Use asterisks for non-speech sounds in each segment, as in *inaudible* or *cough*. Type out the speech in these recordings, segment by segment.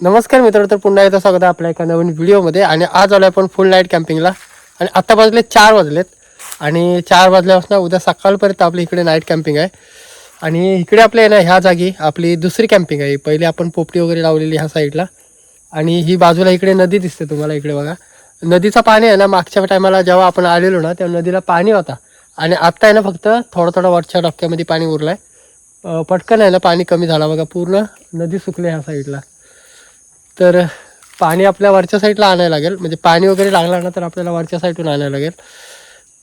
नमस्कार मित्र तर पुन्हा एकदा स्वागत आहे आपल्या एका नवीन व्हिडिओमध्ये. आणि आज आलो आपण फुल नाईट कॅम्पिंगला आणि आत्ता वाजले चार वाजलेत. आणि चार वाजल्यापासून उद्या सकाळपर्यंत आपली इकडे नाईट कॅम्पिंग आहे. आणि इकडे आपल्या आहे ना ह्या जागी आपली दुसरी कॅम्पिंग आहे. पहिले आपण पोपटी वगैरे लावलेली ह्या साईडला आणि ही बाजूला इकडे नदी दिसते तुम्हाला इकडे बघा. नदीचं पाणी आहे ना मागच्या टायमाला जेव्हा आपण आलेलो ना तेव्हा नदीला पाणी होता. आणि आत्ता आहे ना फक्त थोडं थोडं वरच्या डबक्यामध्ये पाणी उरलं आहे पटकन आहे ना पाणी कमी झाला बघा. पूर्ण नदी सुकली ह्या साईडला तर पाणी आपल्या वरच्या साईडला आणायला लागेल. म्हणजे पाणी वगैरे लागलं ना तर आपल्याला वरच्या साईडून आणायला लागेल.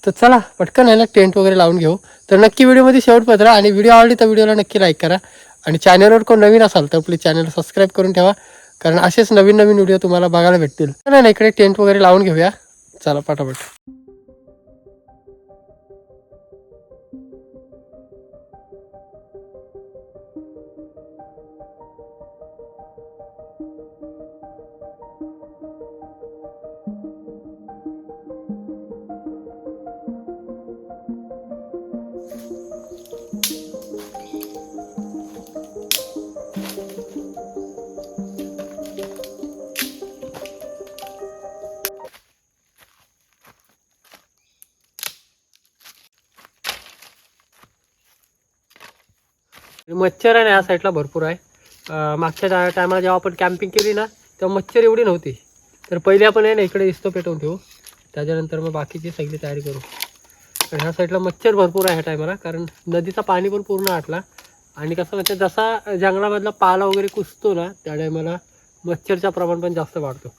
तर चला पटकन आहे ना टेंट वगैरे लावून घेऊ. तर नक्की व्हिडिओमध्ये शेवट राहा आणि व्हिडिओ आवडली तर व्हिडिओला नक्की लाईक करा. आणि चॅनलवर कोण नवीन असाल तर प्लीज चॅनल सबस्क्राईब करून ठेवा. कारण असेच नवीन नवीन व्हिडिओ तुम्हाला बघायला भेटतील. नाही ना इकडे टेंट वगैरे लावून घेऊया. चला पटापट. मच्छर आहे ना या साईडला भरपूर आहे. मागच्या टायमाला जेव्हा आपण कॅम्पिंग केली ना तेव्हा मच्छर एवढी नव्हती. तर पहिले आपण आहे ना इकडे इस्तो पेटवून ठेवू. त्याच्यानंतर मग बाकीची सगळी तयारी करू. पण ह्या साईडला मच्छर भरपूर आहे ह्या टायमाला कारण नदीचं पाणी पण पूर्ण आटला. आणि कसं म्हणजे जसा जंगलामधला पाला वगैरे कुसतो ना त्या टायमाला मच्छरचं प्रमाण पण जास्त वाढतो.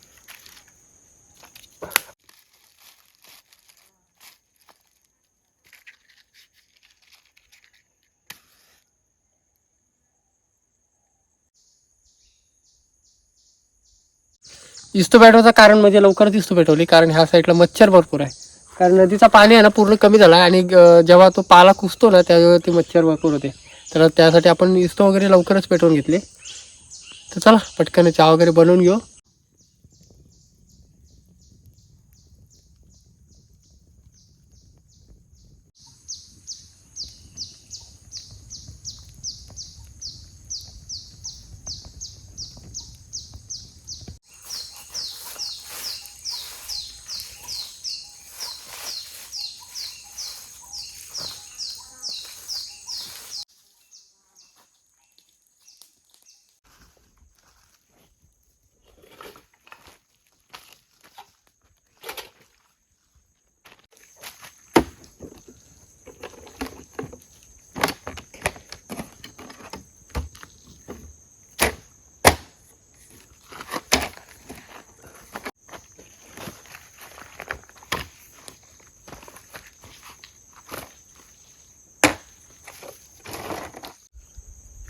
इस्तो पेटवायचं कारण म्हणजे लवकरच इस्तो पेटवली कारण ह्या साईडला मच्छर भरपूर आहे. कारण नदीचा पाणी आहे ना पूर्ण कमी झाला आणि जेव्हा तो पाला कुसतो ना त्यावेळी ते मच्छर भरपूर होते. तर त्यासाठी आपण इस्तो वगैरे लवकरच पेटवून घेतले. तर चला पटकन चहा वगैरे बनवून घेऊ.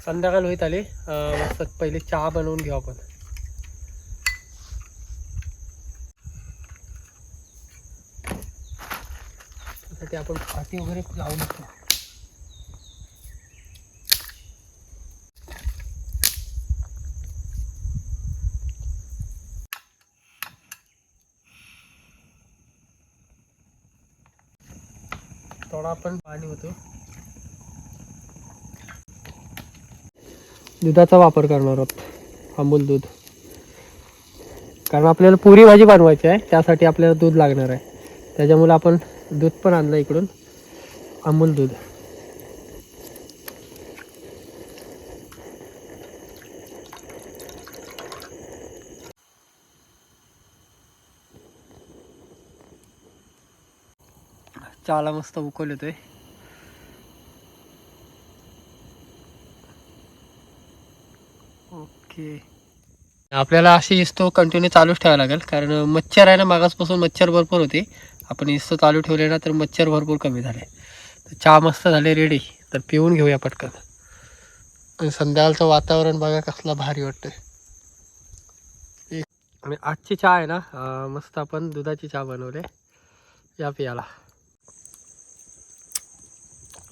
संध्याकाळ होईत आली. मस्त पहिले चहा बनवून घेऊ आपण. त्यासाठी आपण फाटी वगैरे लावून घेतो थोडा आपण पाणी होतो. दुधाचा वापर करणार आहोत. अमूल दूध. कारण आपल्याला पुरी भाजी बनवायची आहे त्यासाठी आपल्याला दूध लागणार आहे. त्याच्यामुळे आपण दूध पण आणलं इकडून. अमूल दूध. चहाला मस्त उकल येतोय ओके आपल्याला अशी इस्तो कंटिन्यू चालूच ठेवावं लागेल कारण मच्छर आहे ना मागासपासून मच्छर भरपूर होते. आपण इस्तो चालू ठेवले ना तर मच्छर भरपूर कमी झाले. तर चहा मस्त झाले रेडी तर पिऊन घेऊया पटकन. आणि संध्याकाळचं वातावरण बघा कसला भारी वाटतंय. आणि आजची चहा आहे ना मस्त आपण दुधाची चहा बनवले. या पियाला.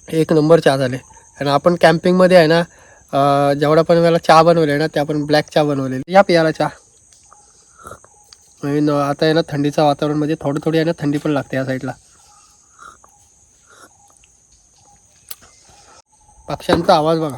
एक नंबर चहा झाले. आणि आपण कॅम्पिंगमध्ये आहे ना जेवढा पण वेळेला चहा बनवले ना त्या पण ब्लॅक चहा बनवलेली या पियाला चहा. आता आहे ना थंडीचं वातावरण म्हणजे थोडी थोडी आहे ना थंडी पण लागते या साईडला पक्ष्यांचा आवाज बघा.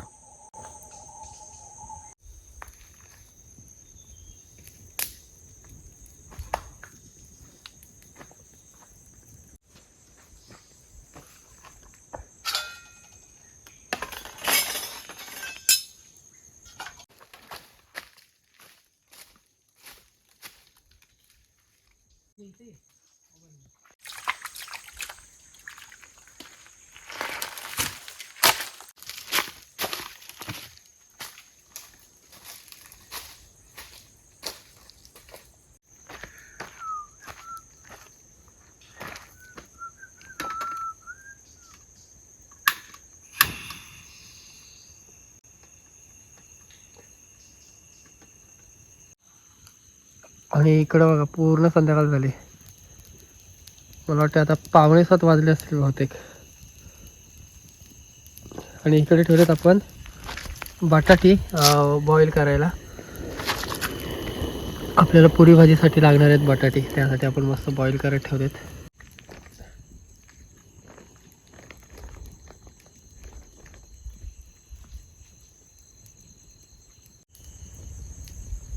आणि इकडं बघा पूर्ण संध्याकाळ झाली. मला वाटतं आता पावणे सात वाजले असतील बहुतेक. आणि इकडे ठेवलेत आपण बटाटी बॉईल करायला. आपल्याला पुरी भाजीसाठी लागणार आहेत बटाटे त्यासाठी आपण मस्त बॉईल करत ठेवलेत.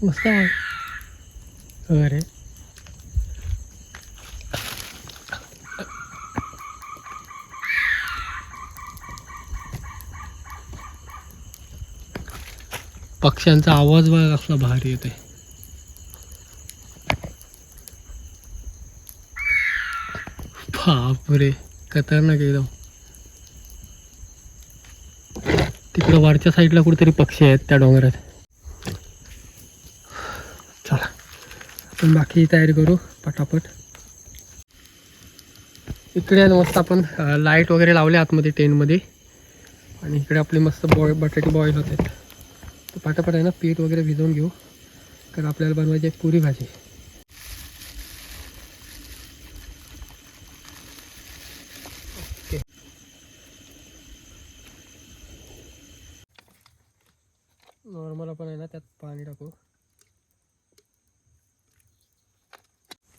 मस्त आहे. अरे. पक्ष्यांचा आवाज बघा कसला भारी येते बापरे खतरनाक एकदम. तिकडं वरच्या साईडला कुठेतरी पक्षी आहेत त्या डोंगरात. आपण बाकी तयारी करू पटापट. इकडे आहे मस्त आपण लाइट वगैरे लावले आतमध्ये टेनमध्ये आणि इकडे आपले मस्त बॉय बटाटे बॉईल होत. आहेत तर पटापट आहे ना पीठ वगैरे भिजवून घेऊ. कारण आपल्याला बनवायची आहे पुरी भाजी. नॉर्मल आपण आहे ना त्यात पाणी टाकू.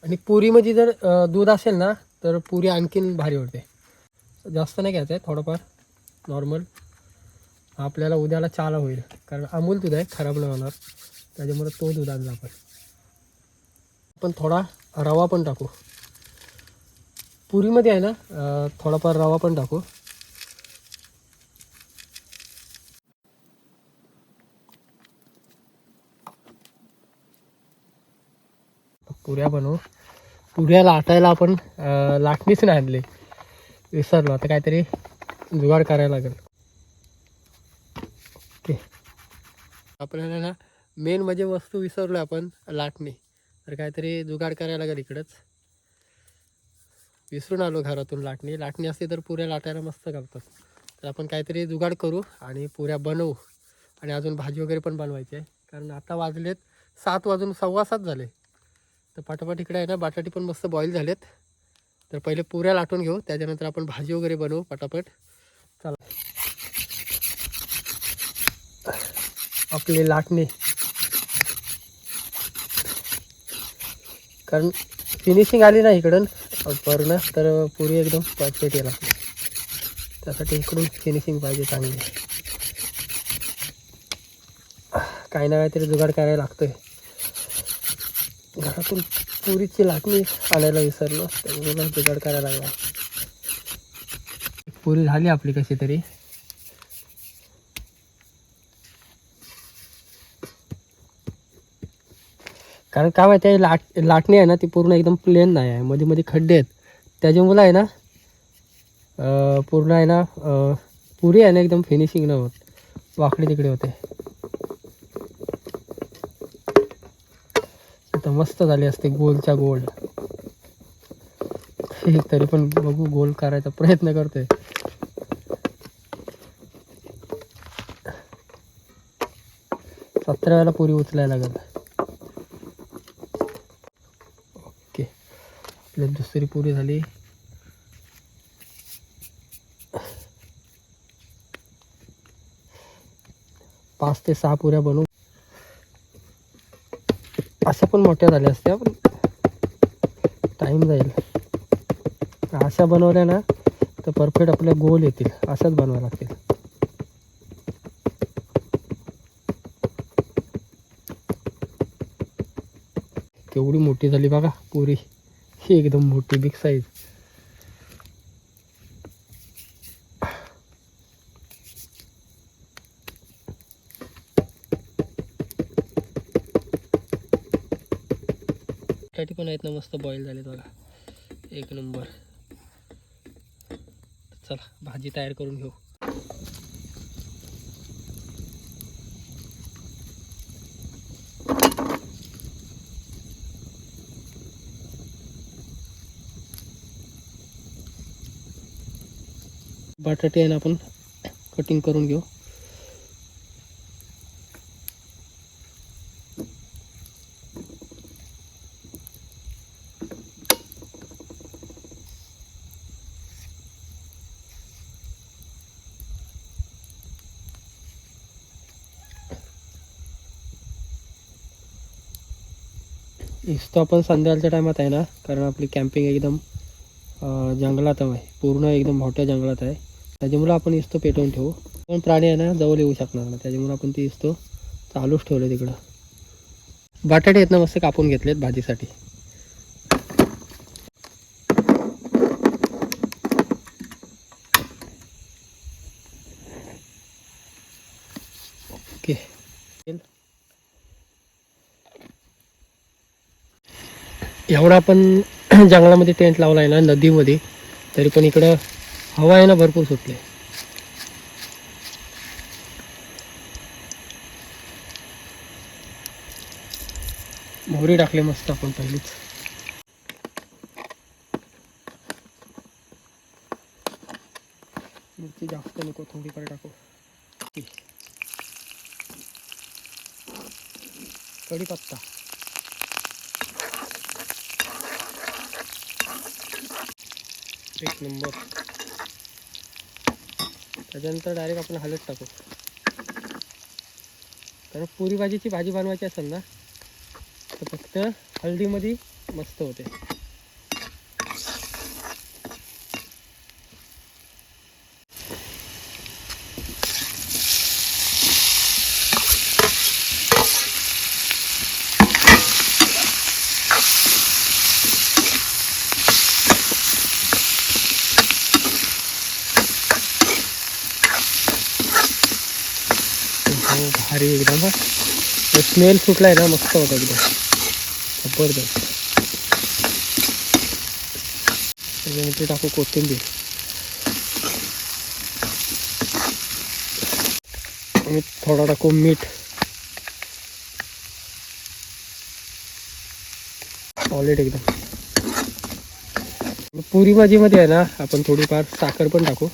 आणि पुरीमध्ये जर दूध असेल ना तर पुरी आणखीन भारी होते. जास्त नाही घ्यायचं आहे थोडंफार. नॉर्मल. आपल्याला उद्याला चाला होईल. कारण अमूल दूध आहे खराब नाही होणार. त्याच्यामुळे तो दूध आणला आपण. पण थोडा रवा पण टाकू. पुरीमध्ये आहे ना थोडाफार रवा पण टाकू. पुऱ्या बनवू. पुऱ्या लाटायला आपण लाटणीच नाही आणली. विसरलो. आता काहीतरी जुगाड करायला लागेल. ओके. आपल्याला ना मेन म्हणजे वस्तू विसरलो आपण लाटणी. तर काहीतरी जुगाड करायला लागेल इकडंच. विसरून आलो घरातून लाटणी. लाटणी असते तर पुऱ्या लाटायला मस्त घालतात तर आपण काहीतरी जुगाड करू आणि पुऱ्या बनवू. आणि अजून भाजी वगैरे पण बनवायची आहे. कारण आता वाजलेत सात वाजून सव्वा सात झाले. तर पाठोपाठ इकडे आहे ना बटाटे पण मस्त बॉईल झालेत. तर पहिले पुऱ्या लाटून घेऊ त्याच्यानंतर आपण भाजी वगैरे बनवू पटापट. चला. आपली लाटणे. कारण फिनिशिंग आली ना इकडून पूर्ण तर पुरी एकदम परफेक्ट येईल त्यासाठी इकडून फिनिशिंग पाहिजे चांगली. काही ना काहीतरी जुगाड करायला लागतोय. घरातून पुरीची लाटणी आणायला विसरलो. त्यामुळे जुगाड करायला लागला. पुरी झाली आपली कशी तरी. कारण काय माहिती आहे लाट लाटणी आहे ना ती पूर्ण एकदम प्लेन नाही आहे. मध्ये मध्ये खड्डे आहेत. त्याच्यामुळं आहे ना पूर्ण आहे ना पुरी आहे ना एकदम फिनिशिंग न होत. वाकडे तिकडे होते. मस्त झाली असते गोलच्या गोल. तरी पण बघू गोल करायचा प्रयत्न करतोय. सतरा वेळेला पुरी उचलायला लागेल. ओके. आपली दुसरी पुरी झाली. पाच ते सहा पुऱ्या बनवू. अशा पण मोठ्या झाल्या असत्या पण टाईम जाईल. अशा बनवल्या ना तर परफेक्ट आपल्या गोल येतील. अशाच बनवायला लागतील. केवढी मोठी झाली बघा पुरी. ही एकदम मोठी बिग साईज बटाटे पण आहेत ना मस्त बॉईल झालेत बघा. एक नंबर चला भाजी तयार करून घेऊ. बटाटे आहे ना आपण कटिंग करून घेऊ. दिसतो आपण संध्याकाळच्या टायमात आहे ना कारण आपली कॅम्पिंग एकदम जंगलात आहे पूर्ण एकदम मोठ्या जंगलात आहे. त्याच्यामुळे आपण इस्तो पेटवून ठेवू. पण प्राणी आहे ना जवळ येऊ शकणार नाही. त्याच्यामुळे आपण ती इस्तो चालूच ठेवलं तिकडं. बटाटे आहेत ना मस्त कापून घेतलेत भाजीसाठी. ओके. एवढा आपण *clears throat* जंगलामध्ये टेंट लावला आहे ना नदीमध्ये तरी पण इकडं हवा आहे ना भरपूर सुटले. मोहरी टाकली मस्त आपण पहिलीच. मिरची जास्त नको थोडीकडे टाकू. कढीपत्ता एक नंबर. त्याच्यानंतर डायरेक्ट आपण हलत टाकू. कारण पुरी भाजीची भाजी बनवायची असेल ना तर फक्त हळदीमध्ये मस्त होते. स्मेल सुटलाय ना, मस्त होता एकदम ज़बरदस्त टाकू कोथिंबीर. थोडा टाकू मीठ. सॉलिड एकदम. पुरी भाजी भाजीमध्ये आहे ना, आपण थोडीफार साखर पण टाकू.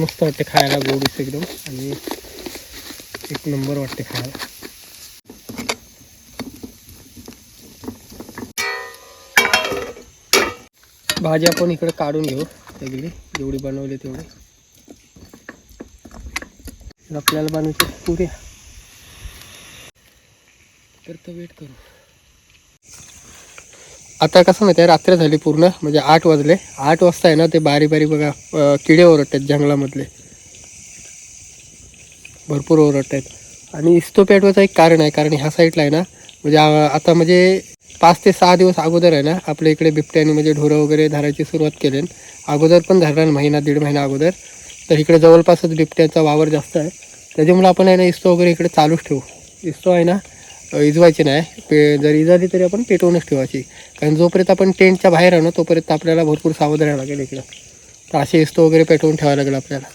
मस्त वाटते खायला गोडीस एकदम. आणि एक नंबर वाटते खायला. भाजी आपण इकडे काढून घेऊ. सगळी जेवढी बनवली तेवढी. आपल्याला बनवायची पुऱ्या तर वेट करू. आता कसं माहिती आहे रात्र झाली पूर्ण म्हणजे आठ वाजले. आठ वाजता आहे ना ते बारी बारी बघा किडे ओरडतात जंगलामधले. भरपूर ओरडत आहेत आणि इस्तो एक कारण आहे कारण ह्या साईडला आहे ना म्हणजे आता म्हणजे पाच ते सहा दिवस अगोदर आहे ना आपल्या इकडे बिबट्याने म्हणजे ढोरं वगैरे धरायची सुरुवात केली. अगोदर पण धरणार महिना दीड महिना अगोदर. तर इकडे जवळपासच बिबट्याचा वावर जास्त आहे. त्याच्यामुळे आपण आहे ना इस्तो वगैरे इकडे चालूच ठेवू. इस्तो आहे ना इजवायची नाही. पे जर इजाली तरी आपण पेटवूनच ठेवायची. कारण जोपर्यंत आपण टेंटच्या बाहेर आहे ना तोपर्यंत आपल्याला भरपूर सावध राहावं लागेल इकडं. तर असे इस्तो वगैरे पेटवून ठेवावं लागेल आपल्याला.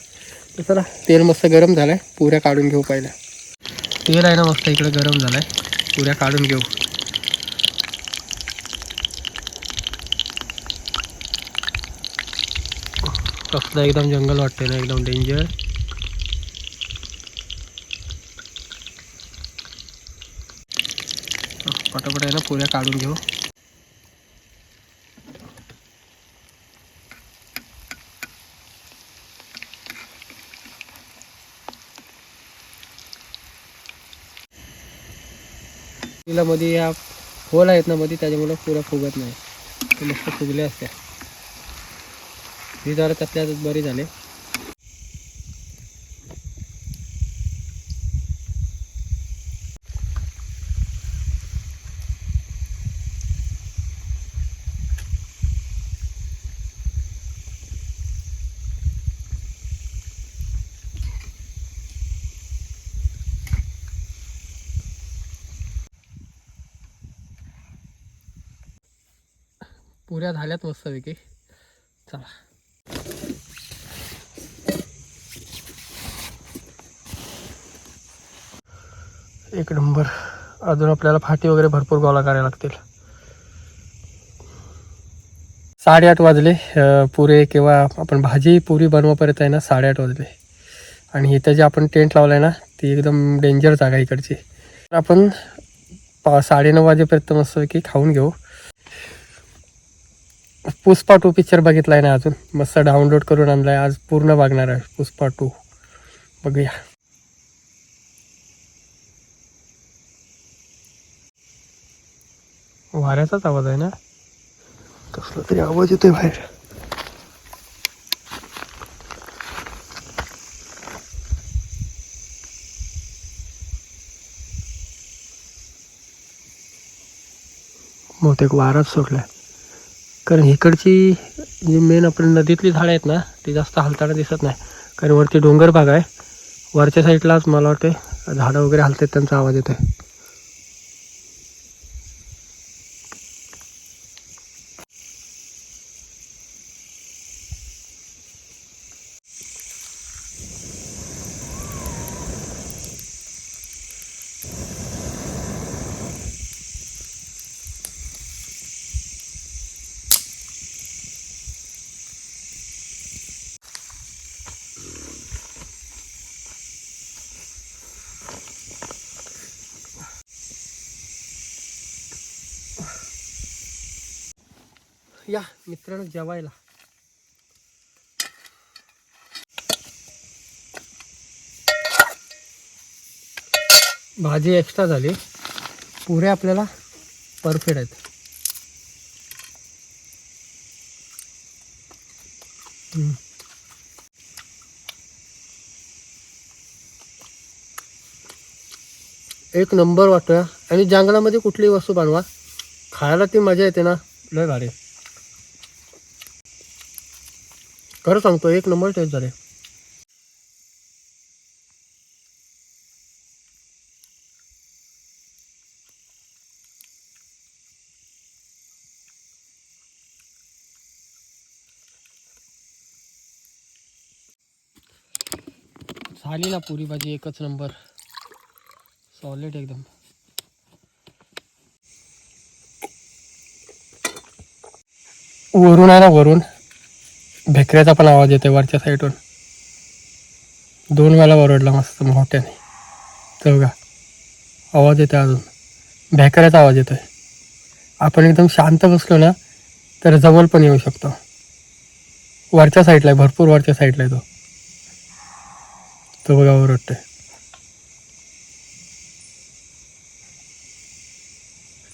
तर चला तेल मस्त गरम झालं आहे पुऱ्या काढून घेऊ पहिल्या. तेल आहे ना मस्त इकडं गरम झालं आहे पुऱ्या काढून घेऊ. कसलं एकदम जंगल वाटते ना एकदम डेंजर पटापट आहे ना पुऱ्या काढून घेऊ. तिला मध्ये या होल आहेत ना मध्ये त्याच्यामुळे पुऱ्या फुगत नाही. ते मस्त फुगले असत्या ही जरा त्यातल्या बरी झाले. पुऱ्या मस्तपैकी चला. एक नंबर. अजून आपल्याला फाटी वगैरे भरपूर गोळा करायला लागतील. साडेआठ वाजले. पुरे किंवा आपण भाजी पुरी बनवापर्यंत आहे ना साडेआठ वाजले. आणि इथं जे आपण टेंट लावलं आहे ना ती एकदम डेंजर जागा इकडची. तर आपण पा साडेनऊ वाजेपर्यंत मस्तपैकी खाऊन घेऊ. पुष्पा टू पिक्चर बघितला आहे ना अजून? मस्त डाउनलोड करून आणला आहे आज पूर्ण बघणार आहे पुष्पा टू. बघूया. वाऱ्याचाच आवाज आहे ना? कसला तरी आवाज येतोय बाहेर. बहुतेक वाराच सोडलाय कारण इकडची जी मेन आपली नदीतली झाडं आहेत ना ती जास्त हालताना दिसत नाही. कारण वरती डोंगर भाग आहे. वरच्या साईडलाच मला वाटते झाडं वगैरे हलतात त्यांचा आवाज येतोय. आहे मित्रांनो जेवायला. भाजी एक्स्ट्रा झाली. पुरे आपल्याला परफेक्ट आहेत. एक नंबर वाटतोय. आणि जंगलामध्ये कुठलीही वस्तू बनवा. खायला ती मजा येते ना. लय भारी. खरं सांगतो एक नंबर टेस्ट झाले. झाली ना पुरी भाजी एकच नंबर. सॉलिड एकदम. वरून आहे ना वरून? भेकऱ्याचा पण आवाज येतोय वरच्या साईडून दोन वेळा ओरडला मस्त मोठ्याने. तर बघा आवाज येतोय अजून. भेकऱ्याचा आवाज येतोय. आपण एकदम शांत बसलो ना तर जवळ पण येऊ शकतो. वरच्या साईडला आहे भरपूर वरच्या साईडला आहे तो. तो बघा ओरडतोय.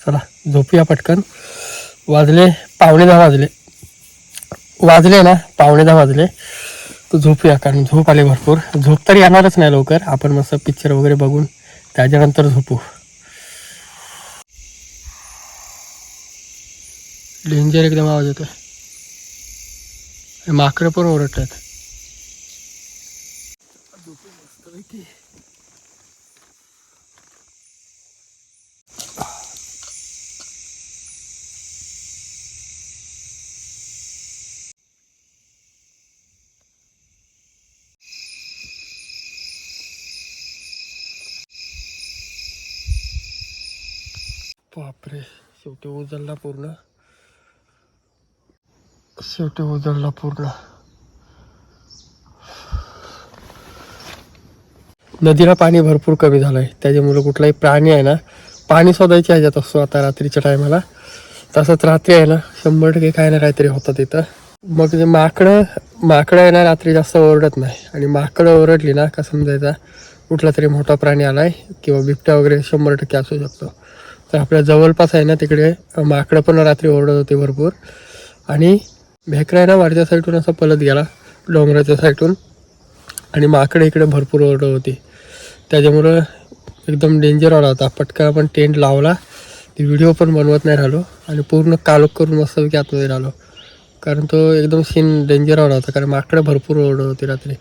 चला झोपूया पटकन. वाजले पावणे दहा वाजले. वाजले ना पावणे दहा वाजले. तर झोपूया कारण झोप आले भरपूर. झोप तर येणारच नाही लवकर. आपण मस्त पिक्चर वगैरे बघून त्याच्यानंतर झोपू. डेंजर एकदम आवाज येतोय. माकडं पण ओरडतात. बापरे शेवटी उजळला पूर्ण. शेवटी उजळला पूर्ण. नदीला पाणी भरपूर कमी झालंय. त्याच्यामुळे कुठलाही प्राणी आहे ना पाणी शोधायच्या ह्याच्यात असतो आता रात्रीच्या टायमाला. तसंच रात्री आहे ना शंभर टक्के काय ना काहीतरी होतं तिथं. मग ते माकडं माकडं आहे ना रात्री जास्त ओरडत नाही. आणि माकडं ओरडली ना का समजायचा कुठला तरी मोठा प्राणी आलाय किंवा बिबट्या वगैरे शंभर टक्के असू शकतो. तर आपल्या जवळपास आहे ना तिकडे माकडं पण रात्री ओरडत होते भरपूर. आणि भेकरा आहे ना वरच्या साईडून असा पलत गेला डोंगराच्या साईडून. आणि माकडं इकडे भरपूर ओरडत होती. त्याच्यामुळं एकदम डेंजर आला होता. पटकन आपण टेंट लावला. ते व्हिडिओ पण बनवत नाही राहिलो. आणि पूर्ण कालोख करून मस्तपैकी आतमध्ये राहिलो. कारण तो एकदम सीन डेंजर आला होता. कारण माकडं भरपूर ओरडत होती रात्री.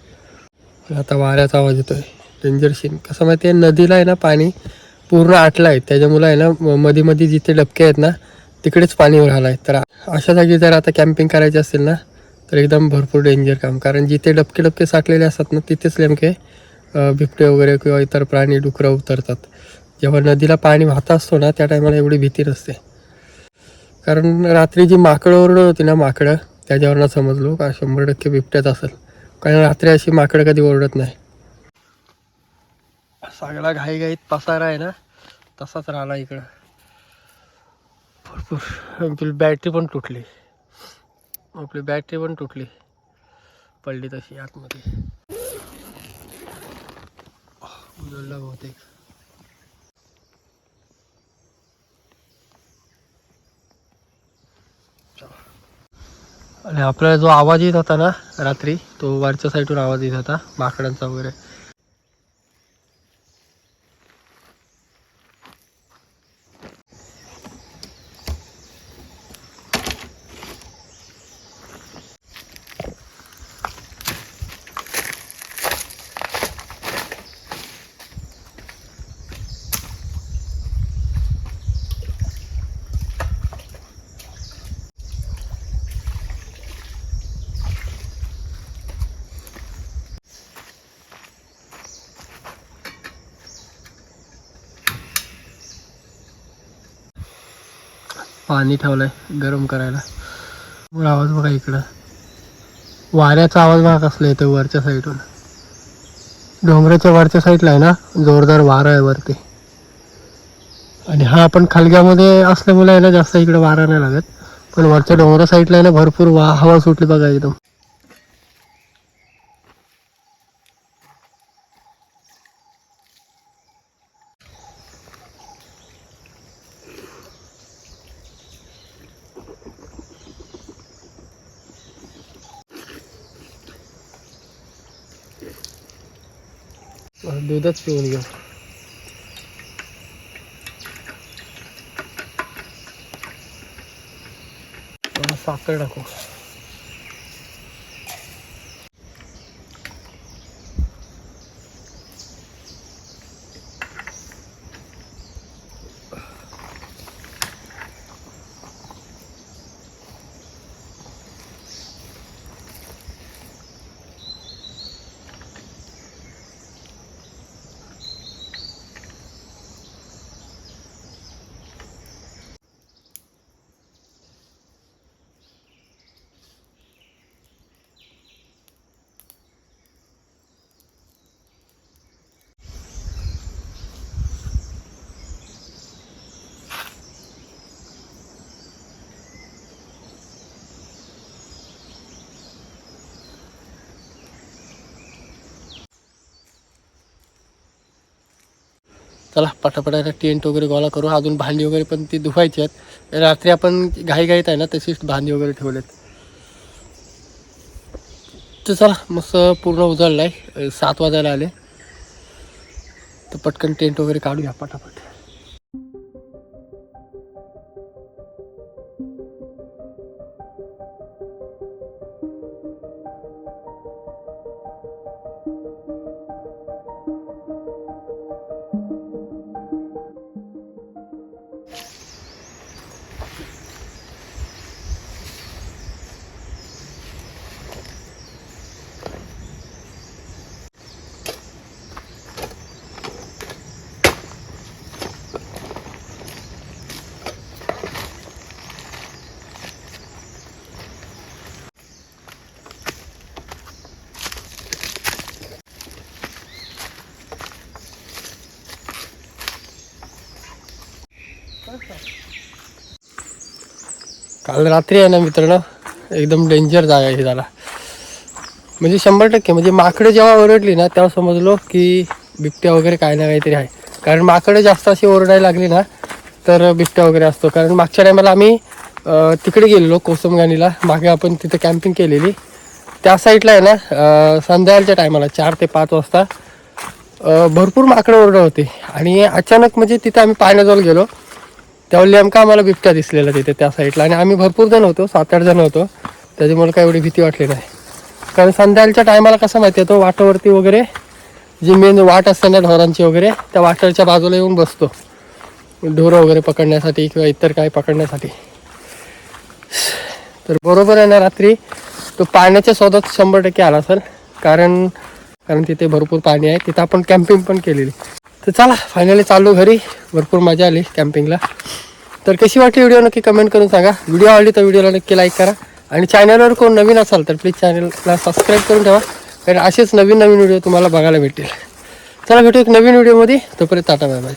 आता वाऱ्याचा आवाज येतोय. डेंजर सीन कसं माहिती आहे नदीला आहे ना पाणी पूर्ण आटला आहे. त्याच्यामुळं आहे ना मध्ये मध्ये जिथे डबके आहेत ना तिकडेच पाणी राहिलं आहे. तर अशा जागी जर आता कॅम्पिंग करायची असेल ना तर एकदम भरपूर डेंजर काम. कारण जिथे डबके डबके साठलेले असतात ना तिथेच नेमके बिबटे वगैरे किंवा इतर प्राणी डुकरं उतरतात. जेव्हा नदीला पाणी वाहत असतो ना त्या टायमाला एवढी भीती नसते. कारण रात्री जी माकडं ओरडत होती ना माकडं त्याच्यावरनं समजलो का शंभर टक्के बिबट्यात असेल. कारण रात्री अशी माकडं कधी ओरडत नाही. सगळा घाईघाईत पसारा आहे ना तसाच राहिला इकडं. भरपूर. आपली बॅटरी पण तुटली. आपली बॅटरी पण तुटली. पडली तशी आतमध्ये. उजळला बहुतेक. आणि आपल्याला जो आवाज येत होता ना रात्री तो वरच्या साईडून आवाज येत होता माकडांचा वगैरे. पाणी ठेवलंय गरम करायला. मग आवाज बघा इकडं. वाऱ्याचा आवाज बघा कसला येतो वरच्या साईडून डोंगराच्या वरच्या साईडला आहे ना जोरदार वारा आहे वरती. आणि हा आपण खालग्यामध्ये असल्यामुळे आहे ना जास्त इकडे वारा नाही लागत. पण वरच्या डोंगरा साईडला आहे ना भरपूर वा हवा सुटली बघा एकदम. दूधच पिऊन घेऊ साखर टाकू. चला पटापटा टेंट वगैरे गोळा करू. अजून भांडी वगैरे पण ती धुवायची आहेत. रात्री आपण घाई घाईत आहे ना तशीच भांडी वगैरे ठेवलेत. तर चला मस्त पूर्ण उजळला आहे सात वाजायला आले. तर पटकन टेंट वगैरे काढूया पटापट. काल रात्री आहे ना मित्रांनो एकदम डेंजर जागा हे झाला म्हणजे शंभर टक्के म्हणजे माकडं जेव्हा ओरडली ना तेव्हा समजलो की बिबट्या वगैरे काय ना काहीतरी आहे. कारण माकडं जास्त अशी ओरडायला लागली ना तर बिबट्या वगैरे असतो. कारण मागच्या टायमाला आम्ही तिकडे गेलेलो कोसमगाणीला. मागे आपण तिथे कॅम्पिंग केलेली. त्या साईडला आहे ना संध्याकाळच्या टायमाला चार ते पाच वाजता भरपूर माकडं ओरडत होते. आणि अचानक म्हणजे तिथे आम्ही पाण्याजवळ गेलो. त्यावर नेमका आम्हाला बिबट्या दिसलेला तिथे त्या साईडला. आणि आम्ही भरपूर जण होतो सात आठ जण होतो. त्याच्यामुळे काय एवढी भीती वाटली नाही. कारण संध्याकाळच्या टायमाला कसं माहिती आहे तो वाटावरती वगैरे जी मेन वाट असते ना ढोरांची वगैरे त्या वाटाच्या बाजूला येऊन बसतो. ढोरं वगैरे पकडण्यासाठी किंवा इतर काही पकडण्यासाठी. तर बरोबर आहे ना रात्री तो पाण्याच्या शोधात शंभर टक्के आला सर. कारण कारण तिथे भरपूर पाणी आहे. तिथं आपण कॅम्पिंग पण केलेली. तर चला फायनली चाललो घरी. भरपूर मजा आली कॅम्पिंगला तर कशी वाटली व्हिडिओ नक्की कमेंट करून सांगा. व्हिडिओ आवडली तर व्हिडिओला नक्की लाईक करा. आणि चॅनलवर कोण नवीन असाल तर प्लीज चॅनलला सबस्क्राईब करून ठेवा. कारण असेच नवीन नवीन व्हिडिओ तुम्हाला बघायला भेटतील. चला भेटू एक नवीन व्हिडिओमध्ये तोपर्यंत टाटा बाय बाय